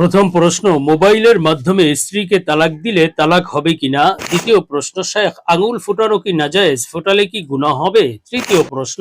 প্রথম প্রশ্ন, মোবাইলের মাধ্যমে স্ত্রীকে তালাক দিলে তালাক হবে কিনা? দ্বিতীয় প্রশ্ন, শেখ আঙুল ফোটানো কি না নাজায়েজ? ফোটালে কি গুনাহ হবে? তৃতীয় প্রশ্ন,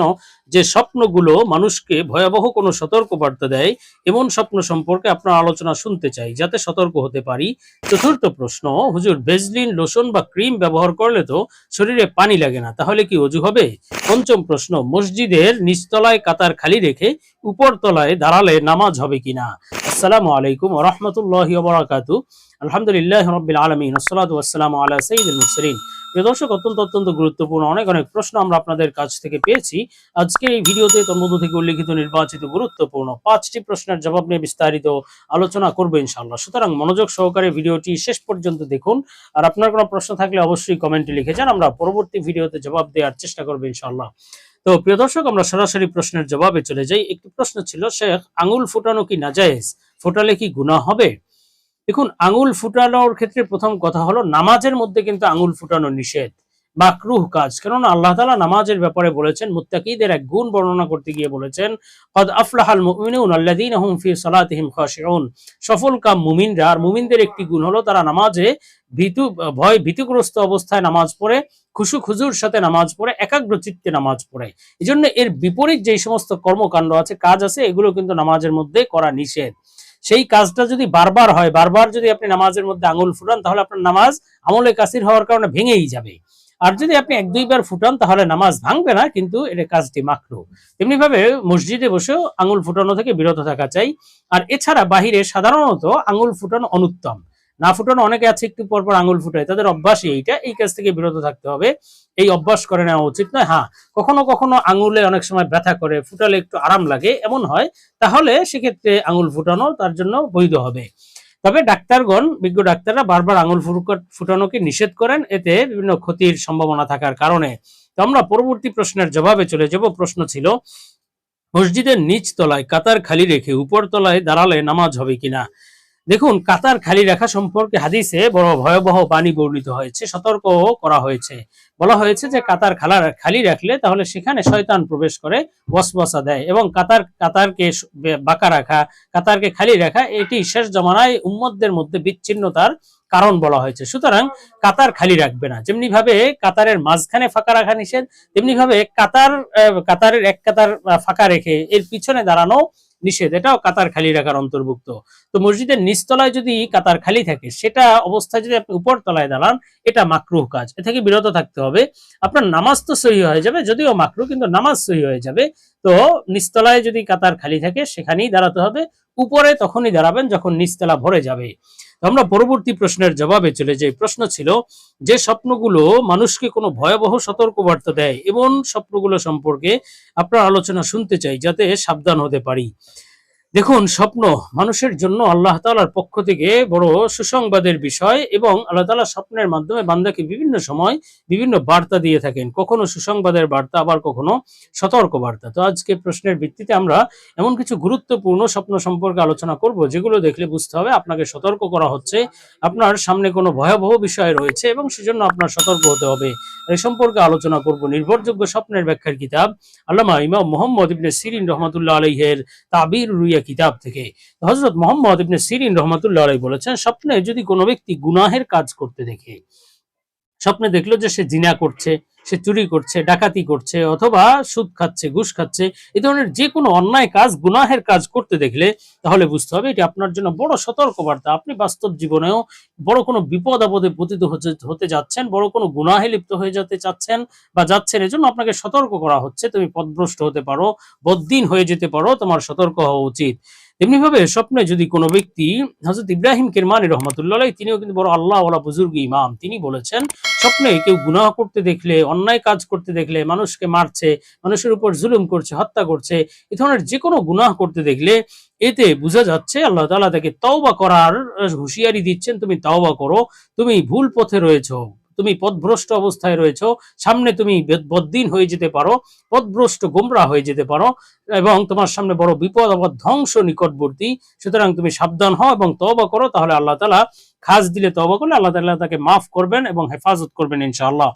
যে স্বপ্নগুলো মানুষকে ভয়াবহ কোনো সতর্ক বার্তা দেয়, এমন স্বপ্ন সম্পর্কে আপনার আলোচনা শুনতে চাই, যাতে সতর্ক হতে পারি। চতুর্থ প্রশ্ন, হুজুর, ভেজলিন, লোশন বা ক্রিম ব্যবহার করলে তো শরীরে পানি লাগে না, তাহলে কি অজু হবে? পঞ্চম প্রশ্ন, মসজিদের নিচতলায় কাতার খালি রেখে উপরতলায় দাঁড়ালে নামাজ হবে কিনা? আসসালামু আলাইকুম রহমতুল্লাহ বারাকাতু আলহামদুলিল্লাহ রবিল আলমিন। আসসালাতু আসসালামু সঈদুল মুসলিম প্রিয় দর্শক, অত্যন্ত অত্যন্ত গুরুত্বপূর্ণ অনেক অনেক প্রশ্ন আমরা আপনাদের কাছ থেকে পেয়েছি। আজকের এই ভিডিওতে তন্মধ্য থেকে উল্লেখিত নির্বাচিত গুরুত্বপূর্ণ পাঁচটি প্রশ্নের জবাব নিয়ে বিস্তারিত আলোচনা করব ইনশাআল্লাহ। সুতরাং মনোযোগ সহকারে ভিডিওটি শেষ পর্যন্ত দেখুন। আর আপনার কোনো প্রশ্ন থাকলে অবশ্যই কমেন্টে লিখে যান। আমরা পরবর্তী ভিডিওতে জবাব দেওয়ার চেষ্টা করব ইনশাআল্লাহ। তো প্রিয় দর্শক, আমরা সরাসরি প্রশ্নের জবাবে চলে যাই। একটি প্রশ্ন ছিল, শেখ, আঙুল ফুটানো কি নাজায়েজ? ফোটালে কি গুনাহ হবে? দেখুন, আঙুল ফুটানোর ক্ষেত্রে প্রথম কথা হলো, নামাজের মধ্যে কিন্তু আঙুল ফুটানো নিষেধ মাকরুহ কাজ। কেননা আল্লাহ তালা নামাজের ব্যাপারে বলেছেন, মুত্তাকিদের এক গুণ বর্ণনা করতে গিয়ে বলেছেন, কদ আফলাহাল মুমিনুন আল্লাযীনা হুম ফি সালাতিহিম খাশিউন। সফল কাম মুমিনরা, আর মুমিনদের একটি গুণ হলো, তারা নামাজে ভীতু, ভয় ভীতিগ্রস্ত অবস্থায় নামাজ পড়ে, খুশু খুজুর সাথে নামাজ পড়ে, একাগ্র চিত্তে নামাজ পড়ে। এই জন্য এর বিপরীত যেই সমস্ত কর্মকাণ্ড আছে, কাজ আছে, এগুলো কিন্তু নামাজের মধ্যে করা নিষেধ। সেই কাজটা যদি বারবার হয়, বারবার যদি আপনি নামাজের মধ্যে আঙুল ফুটান, তাহলে আপনার নামাজ আমলে কাসির হওয়ার কারণে ভেঙেই যাবে। আর যদি আপনি এক দুইবার ফুটান, তাহলে নামাজ ভাঙবে না, কিন্তু এটা কাজটি মাকরু। তেমনি ভাবে মসজিদে বসেও আঙুল ফুটানো থেকে বিরত থাকা চাই। আর এছাড়া বাহিরে সাধারণত আঙুল ফুটানো অনুত্তম। না ফুটানো, অনেকে আছে একটু পর পর আঙুল ফুটায়। তাদের অভ্যাসই এইটা, এই কাজ থেকে বিরত থাকতে হবে। এই অভ্যাস করে নেওয়া উচিত নয়। হ্যাঁ কখনো কখনো আঙুলে অনেক সময় ব্যথা করে, ফুটালে একটু আরাম লাগে, এমন হয়, তাহলে সেক্ষেত্রে আঙুল ফুটানো তার জন্য বৈধ হবে। তবে ডাক্তারগণ, বিজ্ঞ ডাক্তাররা বারবার আঙুল ফুটানোকে নিষেধ করেন। এতে বিভিন্ন ক্ষতির সম্ভাবনা থাকার কারণে। তো আমরা পরবর্তী প্রশ্নের জবাবে চলে যাব। প্রশ্ন ছিল, মসজিদের নিচ তলায় কাতার খালি রেখে উপর তলায় দাঁড়ালে নামাজ হবে কিনা? দেখুন, কাতার খালি রাখা সম্পর্কে হাদিসে বড় ভয়াবহ বাণী বর্ণিত হয়েছে, সতর্ক করা হয়েছে। বলা হয়েছে যে কাতার খালা খালি রাখলে তাহলে সেখানে শয়তান প্রবেশ করে, ওয়াসওয়াসা দেয় এবং কাতার কাতারকে বাঁকা রাখা, কাতারকে খালি রাখা, এটি শেষ জমানায় উম্মতদের মধ্যে বিচ্ছিন্নতার কারণ বলা হয়েছে। সুতরাং কাতার খালি রাখবে না। যেমনি ভাবে কাতারের মাঝখানে ফাঁকা রাখা নিষেধ তেমনি ভাবে কাতার কাতারের এক কাতার ফাঁকা রেখে এর পিছনে দাঁড়ানো নিষেধ, এটাও কাতার খালি রাখার অন্তর্ভুক্ত। তো মসজিদের নিচতলায় যদি কাতার খালি থাকে, সেটা অবস্থায় যদি আপনি উপর তলায় দাঁড়ান, এটা মাকরুহ কাজ। এ থেকে বিরত থাকতে হবে। আপনার নামাজ তো সহি হয়ে যাবে, যদিও মাকরু কিন্তু নামাজ সহি হয়ে যাবে। তো নিচতলায় যদি কাতার খালি থাকে, সেখানেই দাঁড়াতে হবে। উপরে তখনই দাঁড়াবেন যখন নিচতলা ভরে যাবে। আমরা পরবর্তী প্রশ্নের জবাবে চলে যাই। প্রশ্ন ছিল, যে স্বপ্নগুলো মানুষকে কোনো ভয়াবহ সতর্কবার্তা দেয়, এমন স্বপ্নগুলো সম্পর্কে আপনার আলোচনা শুনতে চাই, যাতে সাবধান হতে পারি। দেখুন, স্বপ্ন মানুষের জন্য আল্লাহ তাআলার পক্ষ থেকে বড় সুসংবাদের বিষয় এবং আল্লাহ তাআলা স্বপ্নের মাধ্যমে বান্দাকে বিভিন্ন সময় বিভিন্ন বার্তা দিয়ে থাকেন। কখনো সুসংবাদের বার্তা, আবার কখনো সতর্ক বার্তা। তো আজকে প্রশ্নের ভিত্তিতে আমরা এমন কিছু গুরুত্বপূর্ণ স্বপ্ন সম্পর্কে আলোচনা করব, যেগুলো দেখলে বুঝতে হবে আপনাকে সতর্ক করা হচ্ছে, আপনার সামনে কোনো ভয়াবহ বিষয় রয়েছে এবং সেজন্য আপনার সতর্ক হতে হবে। এই সম্পর্কে আলোচনা করব নির্ভরযোগ্য স্বপ্নের ব্যাখ্যার কিতাব, আল্লামা ইমাম মোহাম্মদ ইবনে সিরিন রহমতুল্লাহ আলাইহের তাবির রুইয়া কিতাব থেকে। হজরত মোহাম্মদ ইবনে সিরিন রহমতুল্লাহ বলেছেন, স্বপ্নে যদি কোনো ব্যক্তি গুনাহের কাজ করতে দেখে স্বপ্নে দেখল যে সে জিনা করছে, সে চুরি করছে, ডাকাতি করছে, অথবা সুদ খাচ্ছে, ঘুষ খাচ্ছে এই ধরনের যে কোনো অন্যায় কাজ, গুনাহের কাজ করতে দেখলে তাহলে বুঝতে হবে এটি আপনার জন্য বড় সতর্কবার্তা। আপনি বাস্তব জীবনেও বড় কোনো বিপদ আপদে পতিত হতে- যাচ্ছেন, বড় কোনো গুনাহে লিপ্ত হয়ে যেতে চাচ্ছেন বা যাচ্ছেন, এজন্য আপনাকে সতর্ক করা হচ্ছে। তুমি পথভ্রষ্ট হতে পারো, বদ্দিন হয়ে যেতে পারো, তোমার সতর্ক হওয়া উচিত। তেমনি ভাবে স্বপ্নে যদি কোনো ব্যক্তি হজরত ইব্রাহিম কিরমানি রহমতুল্লাহ তিনিও কিন্তু বড় আল্লাহ ওলা বুজুর্গ ইমাম। তিনি বলেছেন, স্বপ্নে কেউ গুনাহ করতে দেখলে, অন্যায় কাজ করতে দেখলে, মানুষকে মারছে, মানুষের উপর জুলুম করছে, হত্যা করছে, এ ধরনের যে কোনো গুনাহ করতে দেখলে, এতে বোঝা যাচ্ছে আল্লাহ তাআলা তাকে তওবা করার হুঁশিয়ারি দিচ্ছেন, তুমি তওবা করো, তুমি ভুল পথে রয়েছো। তুমি পথভ্রষ্ট অবস্থায় রয়েছো, সামনে তুমি বেদ- বদ্দিন হয়ে যেতে পারো, পদভ্রষ্ট গোমরা হয়ে যেতে পারো এবং তোমার সামনে বড় বিপদ আবার ধ্বংস নিকটবর্তী। সুতরাং তুমি সাবধান হও এবং তওবা করো, তাহলে আল্লাহ তাআলা খাস দিলে তওবা করলে আল্লাহ তাআলা তাকে মাফ করবেন এবং হেফাজত করবেন ইনশাআল্লাহ।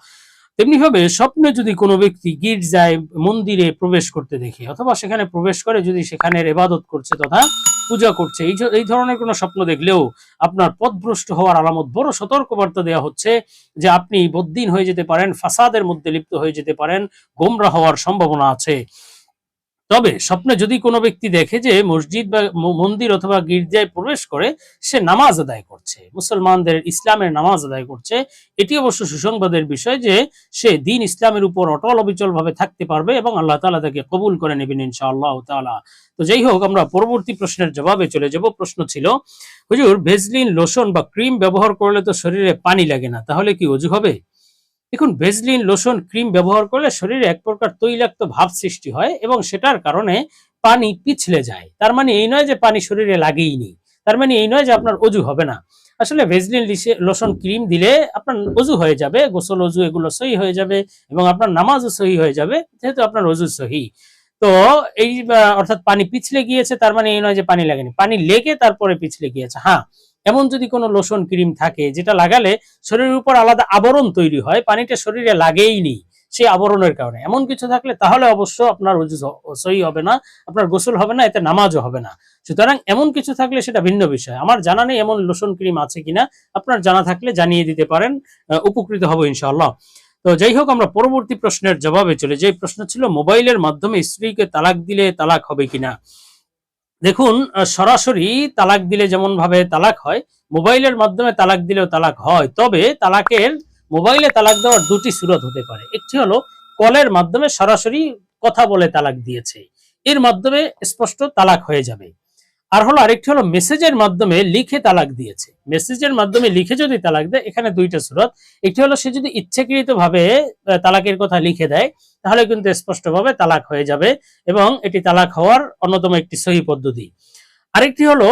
তেমনি ভাবে স্বপ্নে যদি কোনো ব্যক্তি গির্জায়, মন্দিরে প্রবেশ করতে দেখে অথবা সেখানে প্রবেশ করে যদি সেখানে ইবাদত করছে তথা পূজা করছে। এই এই ধরনের কোনো স্বপ্ন দেখলেও আপনার পথভ্রষ্ট হওয়ার আলামত বড় সতর্কবার্তা দেওয়া হচ্ছে যে আপনি বদ্দিন হয়ে যেতে পারেন, ফাসাদের মধ্যে লিপ্ত হয়ে যেতে পারেন, গোমরা হওয়ার সম্ভাবনা আছে। তবে স্বপ্নে যদি কোনো ব্যক্তি দেখে যে মসজিদ বা মন্দির অথবা গির্জায় প্রবেশ করে, সে নামাজ আদায় করছে, মুসলমানদের ইসলামের নামাজ আদায় করছে, এটি অবশ্য সুসংবাদের বিষয় যে সে দিন ইসলামের উপর অটল অবিচল ভাবে থাকতে পারবে এবং আল্লাহ তাআলা তাকে কবুল করে নেবেন ইনশাআল্লাহ তাআলা। তো যাই হোক, আমরা পরবর্তী প্রশ্নের জবাবে চলে যাব। প্রশ্ন ছিল, হুজুর, ভেজলিন, লোশন বা ক্রিম ব্যবহার করলে তো শরীরে পানি লাগে না, তাহলে কি অজু হবে? দেখুন, ভেজলিন লোশন ক্রিম ব্যবহার করলে শরীরে এক প্রকার তৈলাক্ত ভাব সৃষ্টি হয় এবং সেটার কারণে পানি পিছলে যায়। তার মানে এই নয় যে পানি শরীরে লাগেই নি তার মানে এই নয় যে আপনার অজু হবে না। আসলে ভেজলিন লোশন ক্রিম দিলে আপনার অজু হয়ে যাবে, গোসল অজু এগুলো সহি হয়ে যাবে এবং আপনার নামাজও সহি হয়ে যাবে, যেহেতু আপনার অজু সহি। তো এই অর্থাৎ পানি পিছলে গিয়েছে, তার মানে এই নয় যে পানি লাগেনি। পানি লেগে তারপরে পিছলে গিয়েছে। হ্যাঁ এমন যদি কোনো লোশন ক্রিম থাকে, যেটা লাগালে শরীরের উপর আলাদা আবরণ তৈরি হয়, পানিটা শরীরে লাগেই নি সেই আবরণের কারণে। এমন কিছু থাকলে তাহলে অবশ্য আপনার অজু স- সহি হবে না, আপনার গোসল হবে না, এতে নামাজও হবে না। সুতরাং এমন কিছু থাকলে সেটা ভিন্ন বিষয়। আমার জানা নেই এমন লোশন ক্রিম আছে কিনা, আপনার জানা থাকলে জানিয়ে দিতে পারেন উপকৃত হব ইনশাআল্লাহ। তো যাই হোক, আমরা পরবর্তী প্রশ্নের জবাবে চলে যে প্রশ্ন ছিল, মোবাইলের মাধ্যমে স্ত্রীকে তালাক দিলে তালাক হবে কিনা? দেখুন সরাসরি তালাক দিলে যেমন ভাবে তালাক হয়, মোবাইলের মাধ্যমে তালাক দিলেও তালাক হয়, তবে তালাকের, মোবাইলে তালাক দেওয়ার দুটি সুরত হতে পারে। একটি হলো, কলের মাধ্যমে সরাসরি কথা বলে তালাক দিয়েছে। এর মাধ্যমে স্পষ্ট তালাক হয়ে যাবে। আর হলো আরেকটি হলো মেসেজের মাধ্যমে লিখে তালাক দিয়েছে। মেসেজের মাধ্যমে লিখে যদি তালাক দেয়, এখানে দুইটা সুরত। একটি হলো সে যদি ইচ্ছাকৃত ভাবে তালাকের কথা লিখে দেয়, তাহলে কিন্তু স্পষ্টভাবে তালাক হয়ে যাবে এবং এটি তালাক হওয়ার অন্যতম একটি সহি পদ্ধতি। আরেকটি হলো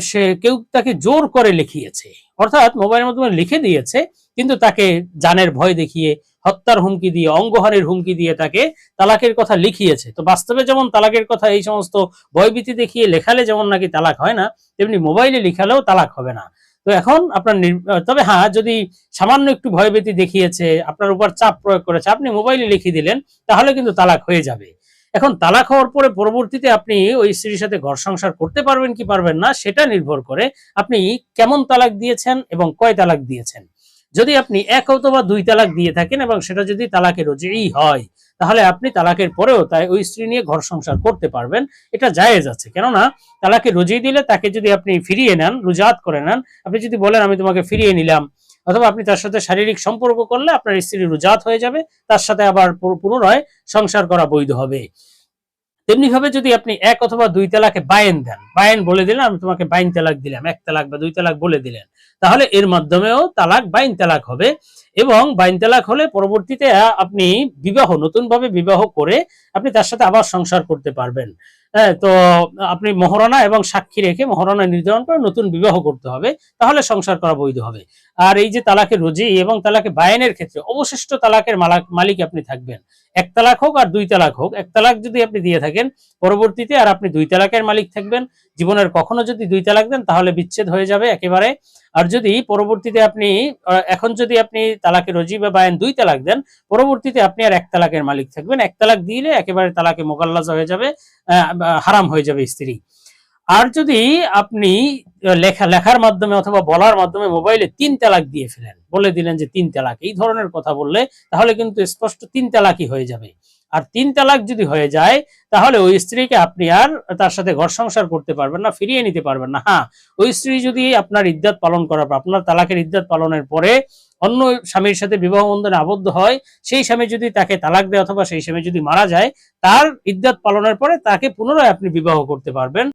সে কেউ তাকে জোর করে লিখিয়েছে। অর্থাৎ মোবাইলের মাধ্যমে লিখে দিয়েছে, কিন্তু তাকে জানের ভয় দেখিয়ে, হত্যার হুমকি দিয়ে অঙ্গহানির হুমকি দিয়ে তাকে তালাকের কথা লিখিয়েছে। তো বাস্তবে যেমন তালাকের কথা এই সমস্ত ভয়ভীতি দেখিয়ে লেখালে যেমন নাকি তালাক হয় না, তেমনি মোবাইলে লিখালেও তালাক হবে না। তো এখন আপনার নির- তবে হ্যাঁ যদি সামান্য একটু ভয়ভীতি দেখিয়েছে, আপনার উপর চাপ প্রয়োগ করেছে, আপনি মোবাইলে লিখে দিলেন, তাহলে কিন্তু তালাক হয়ে যাবে। এখন তালাক হওয়ার পরে পরবর্তীতে আপনি ওই স্ত্রীর সাথে ঘর সংসার করতে পারবেন কি পারবেন না, সেটা নির্ভর করে আপনি কেমন তালাক দিয়েছেন এবং কয় তালাক দিয়েছেন। যদি আপনি এক অথবা দুই তালাক দিয়ে থাকেন এবং সেটা যদি তালাকের রোজেই হয়, তাহলে আপনি তালাকের পরেও তাই ওই স্ত্রী নিয়ে ঘর সংসার করতে পারবেন। এটা জায়েজ আছে। কেননা তালাকে রোজেই দিলে তাকে যদি আপনি ফিরিয়ে নেন, রুজাত করে নেন, আপনি যদি বলেন, আমি তোমাকে ফিরিয়ে নিলাম। অথবা আপনি তার সাথে শারীরিক সম্পর্ক করলে আপনার স্ত্রী রুজাত হয়ে যাবে, তার সাথে আবার পুনরায় সংসার করা বৈধ হবে। তেমনিভাবে যদি আপনি এক অথবা দুই তালাকে বায়েন দেন বায়েন বলে দিলেন আমি তোমাকে বাইন তালাক দিলাম, এক তালাক বা দুই তালাক বলে দিলেন। তাহলে এর মাধ্যমেও তালাক বাইন তালাক হবে এবং বাইন তালাক হলে পরবর্তীতে আপনি বিবাহ নতুন ভাবে বিবাহ করে আপনি তার সাথে আবার সংসার করতে পারবেন। হ্যাঁ তো আপনি মহারণা এবং সাক্ষী রেখে মহারণা নির্ধারণ করে নতুন বিবাহ করতে হবে, তাহলে সংসার করা বৈধ হবে। আর এই যে তালাকের রোজি এবং তালাকে বায়নের ক্ষেত্রে অবশিষ্ট তালাকের মালাক- মালিক আপনি থাকবেন। এক তালাক হোক আর দুই তালাক হোক, এক তালাক যদি আপনি দিয়ে থাকেন, পরবর্তীতে আর আপনি দুই তালাকের মালিক থাকবেন জীবনের কখনো যদি দুই তালাক দেন, তাহলে বিচ্ছেদ হয়ে যাবে একেবারে। আর যদি পরবর্তীতে আপনি এখন যদি আপনি তালাকে রজি বা বায়ান দুই তালাক দেন, পরবর্তীতে আপনি আর এক তালাকের মালিক থাকবেন। এক তালাক দিলে একেবারে তালাকে মোকাল্লাজা হয়ে যাবে হারাম হয়ে যাবে স্ত্রী। আর যদি আপনি লেখা, লেখার মাধ্যমে অথবা বলার মাধ্যমে মোবাইলে তিন তালাক দিয়ে ফেলেন, বলে দিলেন যে তিন তালাক, এই ধরনের কথা বললে তাহলে কিন্তু স্পষ্ট তিন তালাকই হয়ে যাবে। আর তিন তালাক যদি হয়ে যায়, তাহলে ওই স্ত্রীকে আপনি আর তার সাথে ঘর সংসার করতে পারবেন না, ফিরিয়ে নিতে পারবেন না। হ্যাঁ ওই স্ত্রী যদি আপনার ইদ্যাত পালন করার পর, আপনার তালাকের ইদ্যাত পালনের পরে অন্য স্বামীর সাথে বিবাহ বন্ধনে আবদ্ধ হয়, সেই স্বামী যদি তাকে তালাক দেয় অথবা সেই স্বামী যদি মারা যায়, তার ইদ্যাত পালনের পরে তাকে পুনরায় আপনি বিবাহ করতে পারবেন।